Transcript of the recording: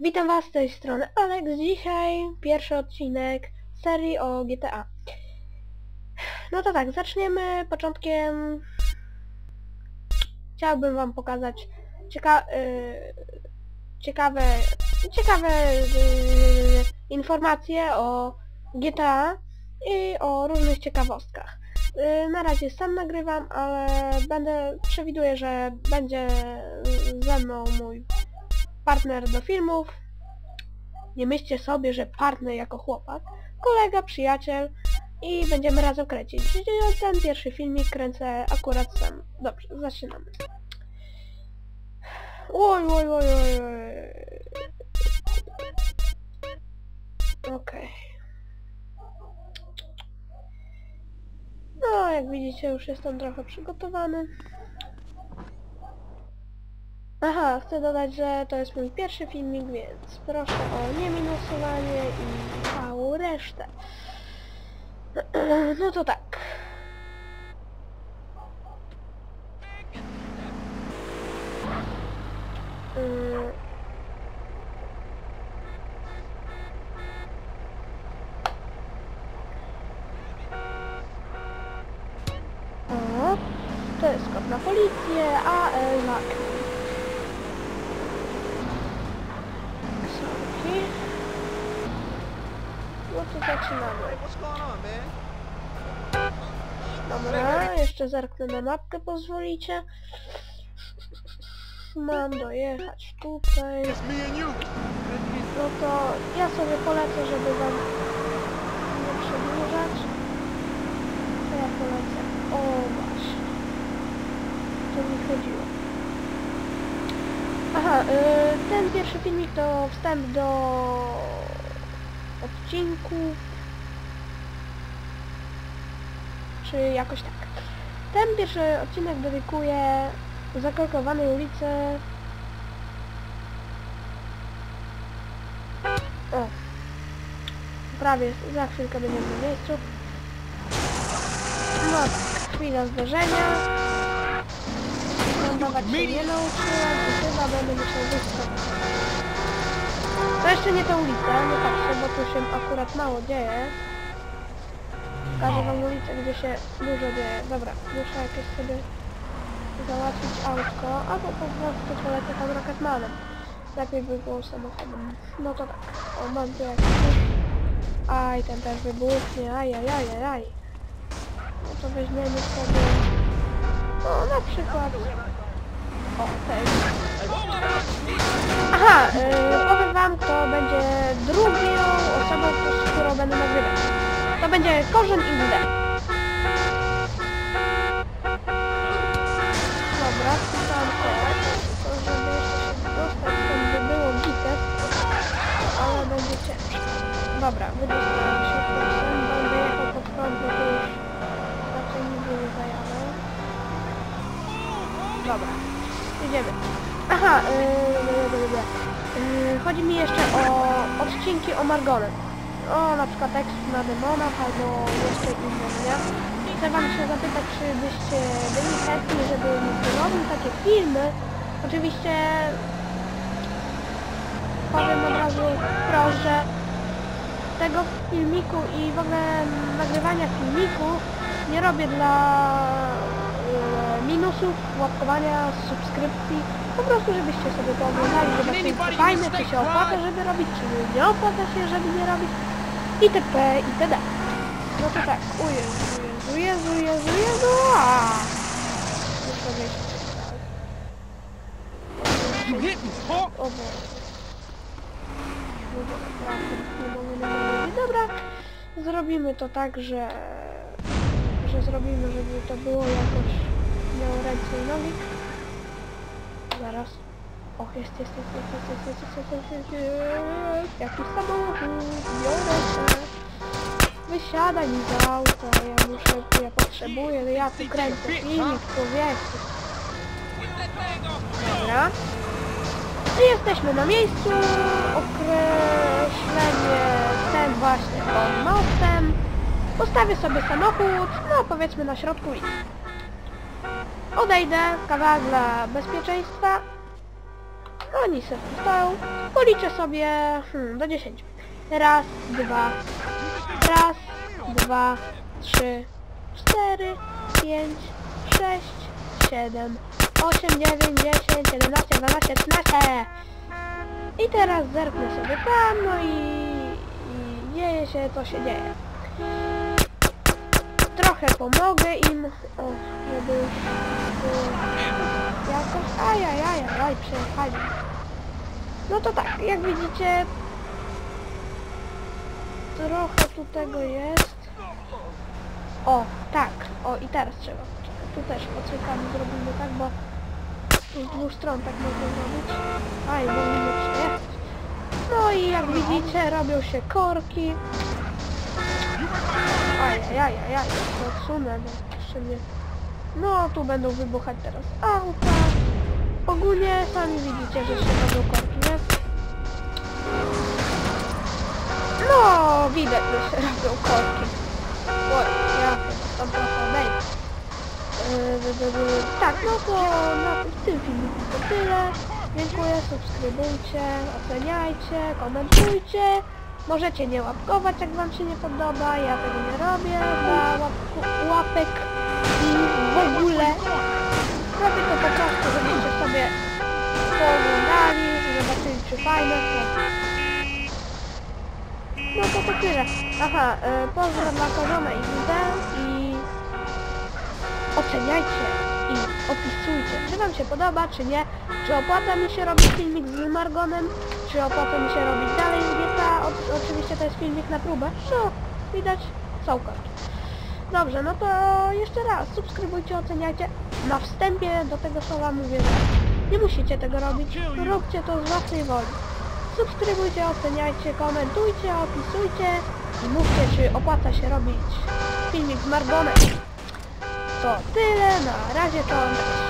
Witam Was z tej strony Alex. Dzisiaj pierwszy odcinek serii o GTA. No to tak, zaczniemy początkiem. Chciałbym Wam pokazać cieka y ciekawe, ciekawe y informacje o GTA i o różnych ciekawostkach. Y, Na razie sam nagrywam, ale będę, przewiduję, że będzie ze mną mój partner do filmów. Nie myślcie sobie, że partner jako chłopak. Kolega, przyjaciel i będziemy razem kręcić. Ten pierwszy filmik kręcę akurat sam. Dobrze, zaczynamy. Oj, oj, oj, oj, oj. Okej. No, jak widzicie, już jestem trochę przygotowany. Aha, chcę dodać, że to jest mój pierwszy filmik, więc proszę o nieminusowanie i całą resztę. No to tak. Yy. O, to jest kod na policję, a L na To zaczynamy. Dobra, jeszcze zerknę na mapkę, pozwolicie. Mam dojechać tutaj. No to ja sobie polecę, żeby wam nie przedłużać. To ja polecę. O właśnie. To mi chodziło. Aha, y, ten pierwszy filmik to wstęp do odcinku. Czy jakoś tak. Ten pierwszy odcinek dedykuję zakorkowanej ulicy O. Prawie, za chwilkę będziemy na miejscu. No, chwila zdarzenia. Lądować się nie i chyba będę. To jeszcze nie ta ulica, nie patrzcie, bo tu się akurat mało dzieje. Pokażę wam ulicę, gdzie się dużo dzieje. Dobra, muszę jakieś sobie załatwić autko, albo po prostu polecę tam Rocketmanem. Lepiej by było samochodem. No to tak. O, mam tu jakiś... Aj, ten też wybuchnie. Aj, aj, aj, aj, aj. No to weźmiemy sobie... O, na przykład... O, ten. Aha, yy, kto będzie drugą osobą, z którą będę nagrywać. To będzie Korzeń Gde. Dobra, wpisałam kod, tylko żeby jeszcze się dostać, stąd by było gites, ale będzie ciężko. Dobra, wydostałem się kursem, będę jechał pod prąd, to już raczej nie zajadę. Dobra, jedziemy. Aha, yy, yy, yy, chodzi mi jeszcze o odcinki o Margonem. O, na przykład tekst na demonach albo jeszcze inne, nie? Chcę wam się zapytać, czy byście byli chętni, żeby robił takie filmy. Oczywiście powiem od razu wprost, że tego filmiku i w ogóle nagrywania filmiku nie robię dla e, minusów, łapkowania, subskrypcji. Po prostu, żebyście sobie to oglądali, zobaczyli co fajne, czy się opłaca, żeby robić, czy nie opłaca się, żeby nie robić. Itp. itd. No to tak, o Jezu, Jezu, Jezu, Jezu, Jezu! Muszę Hawk. O Boże. Dobra, zrobimy to tak, że... że zrobimy, żeby to było jakoś miało ręce i nogi. Zaraz. O, jest, jest, jest, jest, jest, jest, jest, jest, jest, jest, jest. Jakiś samochód, biorę się. Wysiadaj mi z auta, ja muszę, ja potrzebuję, no ja tu kręcę filmik, człowieku. Dobra. I jesteśmy na miejscu, określenie ten właśnie pod mostem. Postawię sobie samochód, no powiedzmy na środku ulicy. Odejdę, kawałek dla bezpieczeństwa Oni se stoją. Policzę sobie hmm, do 10. Raz, dwa, raz, dwa, trzy, cztery, pięć, sześć, siedem, osiem, dziewięć, dziesięć, jedenaście, dwanaście, trzynaście. I teraz zerknę sobie tam, no i, i dzieje się, co się dzieje. Trochę pomogę im, żeby y, jakoś, ajajajaj, przejechali. No to tak, jak widzicie, trochę tu tego jest. O, tak, o i teraz trzeba. Tu też pocykami zrobimy tak, bo tu z dwóch stron tak można zrobić. Aj, bo nie przejechać. No i jak widzicie, robią się korki. Ajajajajaj, odsunę, bo jeszcze nie... No, tu będą wybuchać teraz auta. Ogólnie sami widzicie, że się robią korki? No, widać, że się robią korki. Oj, ja odejdę. Yy, Tak, no to na w tym filmiku to tyle. Dziękuję, subskrybujcie, oceniajcie, komentujcie. Możecie nie łapkować, jak wam się nie podoba. Ja tego nie robię dla łapek i w ogóle. Robię to po żebyście sobie pooglądali, zobaczyli czy fajne. To... No to to tyle. Aha, y, pozdro dla i Widzę i oceniajcie i opisujcie, czy wam się podoba, czy nie, czy opłaca mi się robić filmik z Margonem, czy opłaca mi się robić dalej z GTA, o, oczywiście to jest filmik na próbę, no, widać, korki. Dobrze, no to jeszcze raz, subskrybujcie, oceniajcie. Na wstępie do tego słowa mówię, że nie musicie tego robić, róbcie to z własnej woli. Subskrybujcie, oceniajcie, komentujcie, opisujcie i mówcie, czy opłaca się robić filmik z Margonem. To tyle, na razie to